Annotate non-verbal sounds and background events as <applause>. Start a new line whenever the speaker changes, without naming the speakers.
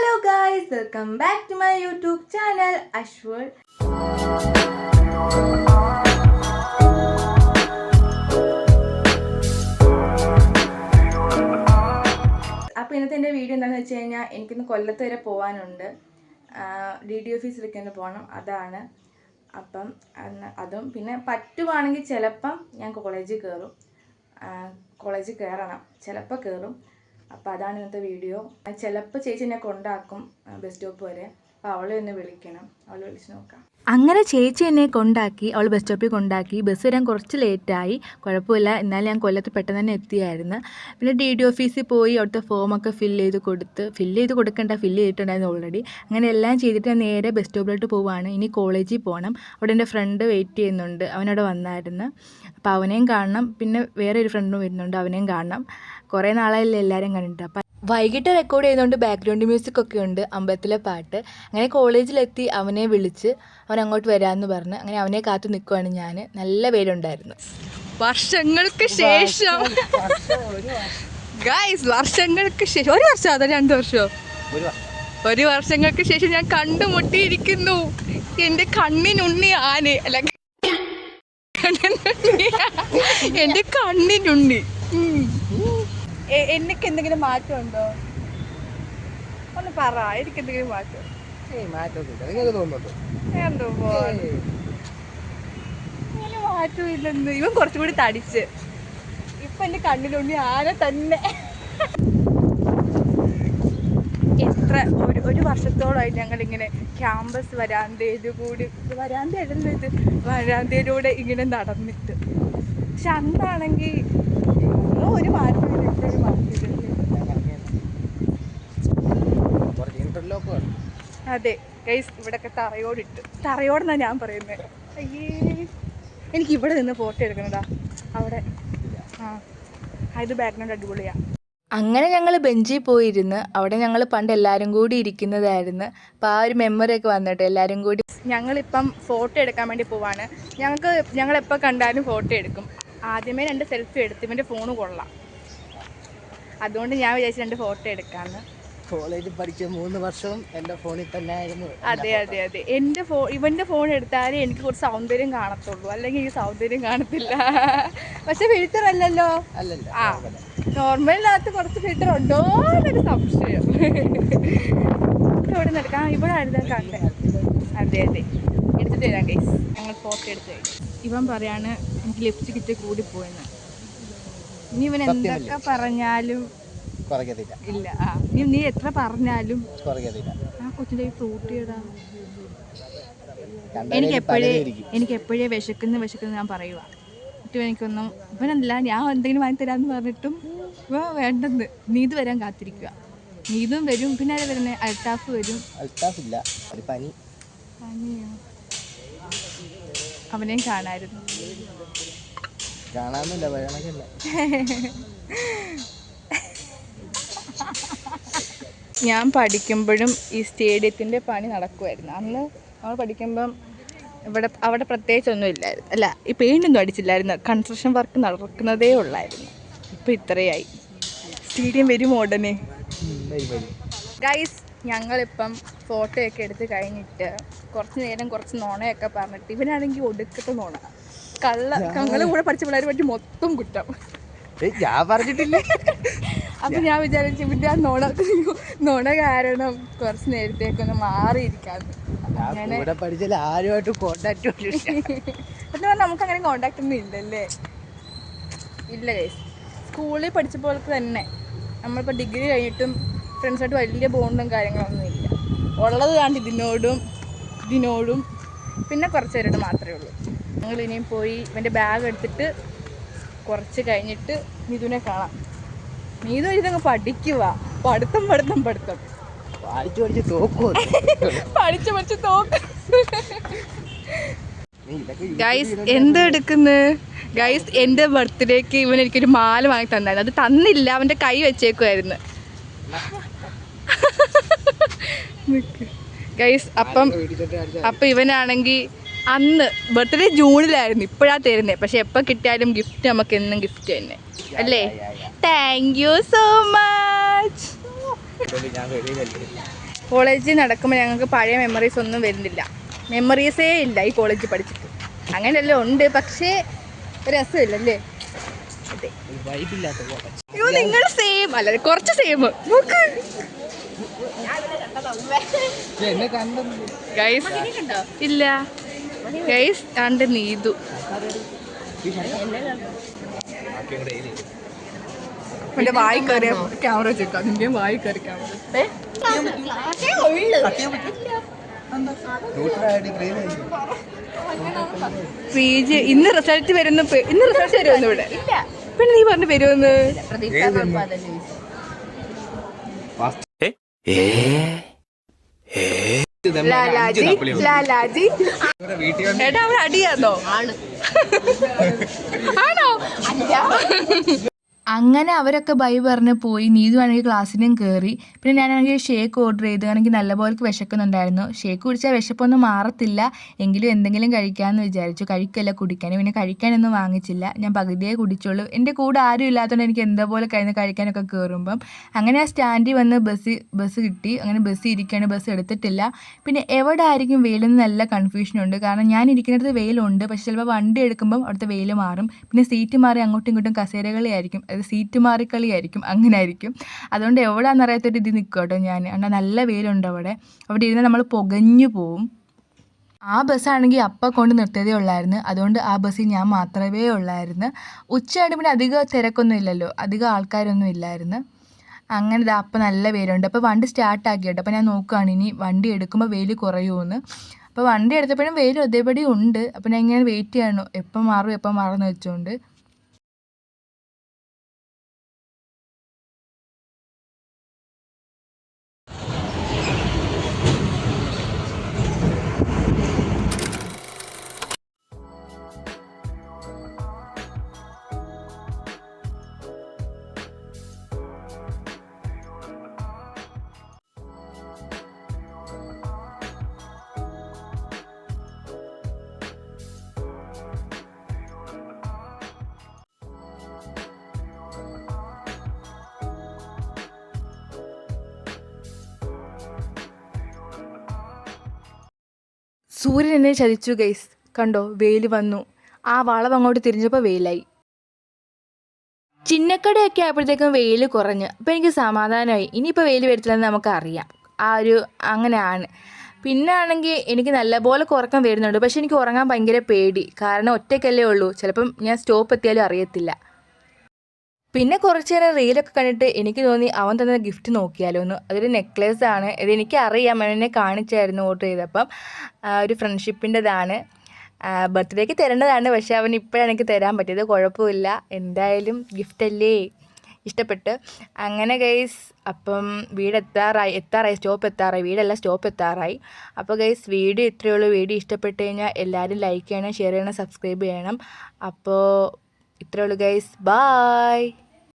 Hello guys welcome back to my YouTube channel Ashwar അപ്പോൾ ഇന്നത്തെ എന്റെ വീഡിയോ എന്താണെന്ന് വെച്ച് കഴിഞ്ഞാൽ എനിക്കിന്ന് കൊല്ലത്ത് വരെ പോകാനുണ്ട് ഡി ഡി ഓഫീസിലേക്ക് ഒന്ന് പോകണം അതാണ്. അപ്പം അതും പിന്നെ പറ്റുവാണെങ്കിൽ ചിലപ്പം ഞാൻ കോളേജിൽ കയറും കോളേജിൽ കയറണം ചിലപ്പോൾ കയറും അപ്പോൾ അതാണ് ഇന്നത്തെ വീഡിയോ ചിലപ്പോൾ ചേച്ചി എന്നെ കൊണ്ടാക്കും ബസ് സ്റ്റോപ്പ് വരെ. അപ്പോൾ അവളെ ഒന്ന് വിളിക്കണം. അവളെ വിളിച്ച് നോക്കാം.
അങ്ങനെ ചേച്ചി എന്നെ കൊണ്ടാക്കി അവൾ ബസ് സ്റ്റോപ്പിൽ കൊണ്ടാക്കി. ബസ് വരാൻ കുറച്ച് ലേറ്റായി കുഴപ്പമില്ല. എന്നാലും ഞാൻ കൊല്ലത്ത് പെട്ടെന്ന് തന്നെ എത്തിയായിരുന്നു. പിന്നെ ഡി ഡി ഓഫീസിൽ പോയി അവിടുത്തെ ഫോമൊക്കെ ഫില്ല് ചെയ്ത് കൊടുത്ത്. ഫില്ല് ചെയ്ത് കൊടുക്കേണ്ട ഫില്ല് ചെയ്തിട്ടുണ്ടായിരുന്നു ഓൾറെഡി അങ്ങനെ എല്ലാം ചെയ്തിട്ട് ഞാൻ നേരെ ബസ് സ്റ്റോപ്പിലോട്ട് പോവാണ്. ഇനി കോളേജിൽ പോകണം അവിടെ എന്റെ ഫ്രണ്ട് വെയിറ്റ് ചെയ്യുന്നുണ്ട്. അവനവിടെ വന്നായിരുന്നു. അപ്പോൾ അവനെയും കാണണം. പിന്നെ വേറെ ഒരു ഫ്രണ്ടും വരുന്നുണ്ട്. അവനെയും കാണണം. കുറേ നാളായില്ലേ എല്ലാവരും കണ്ടിട്ട്. അപ്പം വൈകിട്ട് റെക്കോർഡ് ചെയ്യുന്നതുകൊണ്ട് ബാക്ക്ഗ്രൗണ്ട് മ്യൂസിക് ഒക്കെ ഉണ്ട് അമ്പലത്തിലെ പാട്ട്. അങ്ങനെ കോളേജിലെത്തി അവനെ വിളിച്ച് അവൻ അങ്ങോട്ട് വരാമെന്ന് പറഞ്ഞ് അങ്ങനെ അവനെ കാത്തു നിൽക്കുവാണ് ഞാൻ നല്ല പേരുണ്ടായിരുന്നു.
വർഷങ്ങൾക്ക് ശേഷം. ഗായ്സ് വർഷങ്ങൾക്ക് ശേഷം ഒരു വർഷം അതോ രണ്ട് വർഷമോ ഒരു വർഷങ്ങൾക്ക് ശേഷം ഞാൻ കണ്ടുമുട്ടിയിരിക്കുന്നു. എന്റെ കണ്ണിനുണ്ണി ആന്. അല്ല. എന്റെ കണ്ണിനുണ്ണി. എനിക്ക് എന്തെങ്കിലും മാറ്റമുണ്ടോ? ഒന്ന് പറ എനിക്ക് എന്തെങ്കിലും മാറ്റം. എന്തോ പോലെ. അങ്ങനെ മാറ്റമില്ലെന്ന്. ഇവൻ കുറച്ചും കൂടി തടിച്ച്. ഇപ്പൊ എന്റെ കണ്ണിലുണ്ണി ആന തന്നെ. എത്ര ഒരു ഒരു വർഷത്തോളമായി ഞങ്ങൾ ഇങ്ങനെ ക്യാമ്പസ് വരാന്തയിൽ കൂടി ഇത് വരാന്തയല്ലല്ലോ ഇത് വരാന്തയിലൂടെ ഇങ്ങനെ നടന്നിട്ട്. പക്ഷെ അന്നാണെങ്കിൽ ഒരു മാറ്റമില്ല ഇപ്പോഴും മാറ്റമില്ല അതെ ഗൈസ് ഇവിടൊക്കെ തറയോടിട്ട്. തറയോടെന്നാ ഞാൻ പറയുന്നത് അയ്യേ എനിക്ക് ഇവിടെ നിന്ന് ഫോട്ടോ എടുക്കണടാ അവിടെ. ആ ആ, ഇത് ബാക്ക്ഗ്രൗണ്ട് അടിപൊളിയാ.
അങ്ങനെ ഞങ്ങൾ ബെഞ്ചിൽ പോയിരുന്ന് അവിടെ ഞങ്ങൾ പണ്ട് എല്ലാവരും കൂടി ഇരിക്കുന്നതായിരുന്നു. അപ്പോൾ ആ ഒരു മെമ്മറി ഒക്കെ വന്നിട്ട് എല്ലാവരും കൂടി
ഞങ്ങളിപ്പം ഫോട്ടോ എടുക്കാൻ വേണ്ടി പോവാണ്. ഞങ്ങൾക്ക് ഞങ്ങളെപ്പോൾ കണ്ടാലും ഫോട്ടോ എടുക്കും. ആദ്യമേ രണ്ട് സെൽഫി എടുത്തു. ഇവന്റെ ഫോണ് കൊള്ളാം. അതുകൊണ്ട് ഞാൻ വിചാരിച്ചു രണ്ട് ഫോട്ടോ എടുക്കാമെന്ന്
കോളേജിൽ പഠിച്ച മൂന്ന് വർഷവും എന്റെ ഫോണിൽ തന്നെ ആയിരുന്നു.
അതെ അതെ അതെ. എന്റെ ഫോൺ ഇവന്റെ ഫോൺ എടുത്താലേ എനിക്ക് കുറച്ച് സൗന്ദര്യം കാണത്തുള്ളൂ. അല്ലെങ്കിൽ ഈ സൗന്ദര്യം കാണത്തില്ല. പക്ഷെ ഫിൽറ്റർ അല്ലല്ലോ.
അല്ലല്ലോ
ആ നോർമലിനകത്ത് കുറച്ച് ഫിൽറ്റർ ഉണ്ടോ എന്നൊരു സംശയം. ഇവിടെ നിന്ന് എടുക്കാം ഇവിടെ ആയിരുന്നു കണ്ടേ അതെ അതെ. എടുത്തിട്ട് വരാം ഗൈസ് ഞങ്ങൾ ഫോട്ടോ എടുത്ത് കഴിഞ്ഞു. ഇവൻ പറയാണ് എനിക്ക് ലിപ്സ്റ്റിക് ഇട്ട് കൂടിപ്പോയെന്ന്. ഇനി ഇവൻ എന്തൊക്കെ പറഞ്ഞാലും ഇല്ല. ആ നീ നീ എത്ര പറഞ്ഞാലും ആ കൊച്ചിന്റെ ഫ്രൂട്ടി ഇടാ എനിക്ക് എപ്പോഴേ എനിക്ക് എപ്പോഴേ വിശക്കുന്നു വിശക്കുന്നു ഞാൻ പറയുക എന്നിട്ട് എനിക്കൊന്നും ഇവനല്ല ഞാൻ എന്തെങ്കിലും വാങ്ങി തരാന്ന് പറഞ്ഞിട്ടും ഇവ വേണ്ടെന്ന്. നീത് വരാൻ കാത്തിരിക്കുക നീതും വരും പിന്നെ വരുന്നേ? വരുന്നത് അൽത്താഫ് വരും.
അൽത്താഫ് ഇല്ല. ഒരു പനി.
പനിയോ? അവനെയും കാണായിരുന്നു.
കാണാന്നില്ല വഴണക്കല്ല
ഞാൻ പഠിക്കുമ്പോഴും ഈ സ്റ്റേഡിയത്തിന്റെ പണി നടക്കുമായിരുന്നു അന്ന് നമ്മൾ പഠിക്കുമ്പം ഇവിടെ അവിടെ പ്രത്യേകിച്ചൊന്നും ഇല്ലായിരുന്നു. അല്ല ഈ പെയിന്റൊന്നും അടിച്ചില്ലായിരുന്നു. കൺസ്ട്രക്ഷൻ വർക്ക് നടക്കുന്നതേ ഉള്ളായിരുന്നു. ഇപ്പോൾ ഇത്രയായി. സ്റ്റേഡിയം വരും ഉടനെ. ഗൈസ് ഞങ്ങളിപ്പം ഫോട്ടോയൊക്കെ എടുത്ത് കഴിഞ്ഞിട്ട് കുറച്ച് നേരം കുറച്ച് നോണയൊക്കെ പറഞ്ഞിട്ട് ഇവനാണെങ്കിൽ ഒടുക്കത്തെ നോണ. കള്ള ഞങ്ങളുടെ കൂടെ പഠിച്ച പിള്ളേർ പറ്റി മൊത്തം കുറ്റം.
ഞാൻ പറഞ്ഞിട്ടില്ല.
അപ്പൊ ഞാൻ വിചാരിച്ചു ഇവന്റെ ആ നോണ നോണ കാരണം കുറച്ച് നേരത്തേക്കൊന്ന് മാറിയിരിക്കാന്ന്. അങ്ങനെ
കൂടെ പഠിച്ചാൽ ആരുമായിട്ട് കോണ്ടാക്ട്
എന്ന് പറഞ്ഞാൽ നമുക്ക് അങ്ങനെ കോണ്ടാക്ട് ഒന്നും ഇല്ലല്ലേ? ഇല്ല ഗൈസ് സ്കൂളിൽ പഠിച്ചപ്പോൾ തന്നെ. നമ്മളിപ്പോൾ ഡിഗ്രി കഴിഞ്ഞിട്ടും ഫ്രണ്ട്സായിട്ട് വലിയ ബോണ്ടും കാര്യങ്ങളൊന്നും ഇല്ല. ഉള്ളത് കണ്ട് ഇതിനോടും ഇതിനോടും പിന്നെ കുറച്ച് പേരോട് മാത്രമേ ഉള്ളൂ. ഞങ്ങൾ ഇനിയും പോയി ഇവന്റെ ബാഗ് എടുത്തിട്ട് കുറച്ച് കഴിഞ്ഞിട്ട് മിഥുനെ കാണാം. നീതു ഇതങ്ങ് പഠിക്കുക പഠിത്തം പഠിത്തം പഠിത്തം.
പഠിച്ചു പഠിച്ച് തോക്കുമോ <laughs>
പഠിച്ച് പഠിച്ച് തോക്ക്. ഗൈസ് എന്തെടുക്കുന്നു ഗൈസ് എന്റെ ബർത്ത്ഡേക്ക് ഇവൻ എനിക്കൊരു മാല വാങ്ങി തന്നായിരുന്നു. അത് തന്നില്ല. അവന്റെ കൈ വെച്ചേക്കുമായിരുന്നു ഗൈസ് അപ്പം അപ്പം ഇവനാണെങ്കിൽ അന്ന് ബർത്ത്ഡേ ജൂണിലായിരുന്നു. ഇപ്പോഴാ തരുന്നത് പക്ഷെ എപ്പോൾ കിട്ടിയാലും ഗിഫ്റ്റ് നമുക്ക് എന്നും ഗിഫ്റ്റ് തന്നെ. അല്ലേ? താങ്ക് യു സോ മച്ച്
കോളേജിൽ നടക്കുമ്പോൾ ഞങ്ങൾക്ക് പഴയ മെമ്മറീസ് ഒന്നും വരുന്നില്ല. മെമ്മറീസേ ഇല്ല ഈ കോളേജിൽ പഠിച്ചിട്ട്. അങ്ങനെയല്ലേ ഉണ്ട്. പക്ഷേ രസമില്ലല്ലേ?
വൈബില്ലാത്ത
അയ്യോ നിങ്ങൾ സെയിം അല്ല കുറച്ച് സെയിം നോക്ക്.
എന്നെ കണ്ടത്
ഗൈസ് ഇല്ല. ഗൈസ് കണ്ട് നീതു. എന്റെ വായി കയറിയ ക്യാമറ വെച്ചേക്കാം നിന്റെ വായി കയറി ക്യാമറ പി ജി ഇന്ന് റിസൾട്ട് വരുന്ന ഇന്ന് റിസൾട്ട് വരുമെന്ന് ഇവിടെ? പിന്നെ നീ പറഞ്ഞു വരുമെന്ന്? എടാ അവിടെ അടിയാന്നോ ആണോ?
അങ്ങനെ അവരൊക്കെ ബൈ പറഞ്ഞ് പോയി. നീതു ആണെങ്കിൽ ക്ലാസ്സിനും കയറി പിന്നെ ഞാനാണെങ്കിൽ ഷേക്ക് ഓർഡർ ചെയ്ത് എനിക്ക് നല്ലപോലെ വിശക്കുന്നുണ്ടായിരുന്നു. ഷേക്ക് കുടിച്ചാൽ വിശപ്പൊന്നും മാറത്തില്ല. എങ്കിലും എന്തെങ്കിലും കഴിക്കാമെന്ന് വിചാരിച്ചു. കഴിക്കല്ല കുടിക്കാൻ. പിന്നെ കഴിക്കാനൊന്നും വാങ്ങിച്ചില്ല. ഞാൻ പകുതിയെ കുടിച്ചുള്ളൂ. എന്റെ കൂടെ ആരും ഇല്ലാത്തതുകൊണ്ട് എനിക്ക് എന്താ പോലെ കഴിഞ്ഞ് കഴിക്കാനൊക്കെ കയറുമ്പം അങ്ങനെ ആ സ്റ്റാൻഡിൽ വന്ന് ബസ് ബസ് കിട്ടി. അങ്ങനെ ബസ് ഇരിക്കുകയാണ് ബസ് എടുത്തിട്ടില്ല. പിന്നെ എവിടെ ആയിരിക്കും വെയിലെന്ന് നല്ല കൺഫ്യൂഷനുണ്ട് കാരണം ഞാൻ ഇരിക്കുന്നിടത്ത് വെയിലുണ്ട്. പക്ഷെ ചിലപ്പോൾ വണ്ടി എടുക്കുമ്പം അവിടുത്തെ വെയിൽ മാറും. പിന്നെ സീറ്റ് മാറി അങ്ങോട്ടും ഇങ്ങോട്ടും കസേരകളായിരിക്കും അത് സീറ്റ് മാറിക്കളിയായിരിക്കും അങ്ങനെ ആയിരിക്കും അതുകൊണ്ട് എവിടെയാണെന്ന് അറിയാത്തൊരു ഇത് നിൽക്കും കേട്ടോ ഞാൻ എന്നാൽ നല്ല വെയിലുണ്ട് അവിടെ. അവിടെ ഇരുന്ന് നമ്മൾ പുകഞ്ഞു പോവും. ആ ബസ്സാണെങ്കിൽ അപ്പം കൊണ്ട് നിർത്തിയതേ ഉള്ളായിരുന്നു. അതുകൊണ്ട് ആ ബസ്സിൽ ഞാൻ മാത്രമേ ഉള്ളായിരുന്നു. ഉച്ചയായിട്ട് പിന്നെ അധികം തിരക്കൊന്നും ഇല്ലല്ലോ. അധികം ആൾക്കാരൊന്നും ഇല്ലായിരുന്നു. അങ്ങനെ ഇതാ അപ്പം നല്ല വെയിലുണ്ട്. അപ്പോൾ വണ്ടി സ്റ്റാർട്ടാക്കി കേട്ടോ അപ്പോൾ ഞാൻ നോക്കുകയാണ് ഇനി വണ്ടി എടുക്കുമ്പോൾ വെയിൽ കുറയുമെന്ന് അപ്പോൾ വണ്ടി എടുത്തപ്പോഴും വെയിൽ അതേപടി ഉണ്ട്. അപ്പോൾ ഞാൻ ഇങ്ങനെ വെയിറ്റ് ചെയ്യണോ. എപ്പം മാറും എപ്പം മാറുമെന്ന് വെച്ചുകൊണ്ട് സൂര്യൻ എന്നെ ചതിച്ചു ഗൈസ് കണ്ടോ? വെയിൽ വന്നു. ആ വളവ് അങ്ങോട്ട് തിരിഞ്ഞപ്പോൾ വെയിലായി. ചിന്നക്കടയൊക്കെ ആയപ്പോഴത്തേക്കും വെയിൽ കുറഞ്ഞു. അപ്പോൾ എനിക്ക് സമാധാനമായി. ഇനിയിപ്പോൾ വെയിൽ വരത്തില്ലെന്ന് നമുക്കറിയാം. ആ ഒരു അങ്ങനെയാണ്. പിന്നെ ആണെങ്കിൽ എനിക്ക് നല്ലപോലെ ഉറക്കം വരുന്നുണ്ട്. പക്ഷെ എനിക്ക് ഉറങ്ങാൻ ഭയങ്കര പേടി. കാരണം ഒറ്റയ്ക്കല്ലേ ഉള്ളൂ. ചിലപ്പം ഞാൻ സ്റ്റോപ്പ് എത്തിയാലും അറിയത്തില്ല. പിന്നെ കുറച്ച് നേരം റീലൊക്കെ കണ്ടിട്ട് എനിക്ക് തോന്നി അവൻ തന്നെ ഗിഫ്റ്റ് നോക്കിയാലോ എന്ന്. അതൊരു നെക്ലേസ് ആണ്. ഇത് എനിക്ക് അറിയാം. അവൻ എന്നെ കാണിച്ചായിരുന്നു ഓർഡർ ചെയ്തപ്പം. ഒരു ഫ്രണ്ട്ഷിപ്പിന്റെതാണ് ബർത്ത്ഡേക്ക് തരേണ്ടതാണ്. പക്ഷേ അവൻ ഇപ്പോഴാണ് എനിക്ക് തരാൻ പറ്റിയത്. കുഴപ്പമില്ല. എന്തായാലും ഗിഫ്റ്റ് അല്ലേ? ഇഷ്ടപ്പെട്ട്. അങ്ങനെ ഗൈസ് അപ്പം വീട് എത്താറായി. എത്താറായി. സ്റ്റോപ്പ് എത്താറായി. വീടല്ല സ്റ്റോപ്പ് എത്താറായി. അപ്പോൾ ഗൈസ് വീഡിയോ ഇത്രയേ ഉള്ളൂ. വീഡിയോ ഇഷ്ടപ്പെട്ട് കഴിഞ്ഞാൽ എല്ലാവരും ലൈക്ക് ചെയ്യണം ഷെയർ ചെയ്യണം സബ്സ്ക്രൈബ് ചെയ്യണം. അപ്പോൾ ഇത്രയേ ഉള്ളൂ ഗൈസ് ബായ്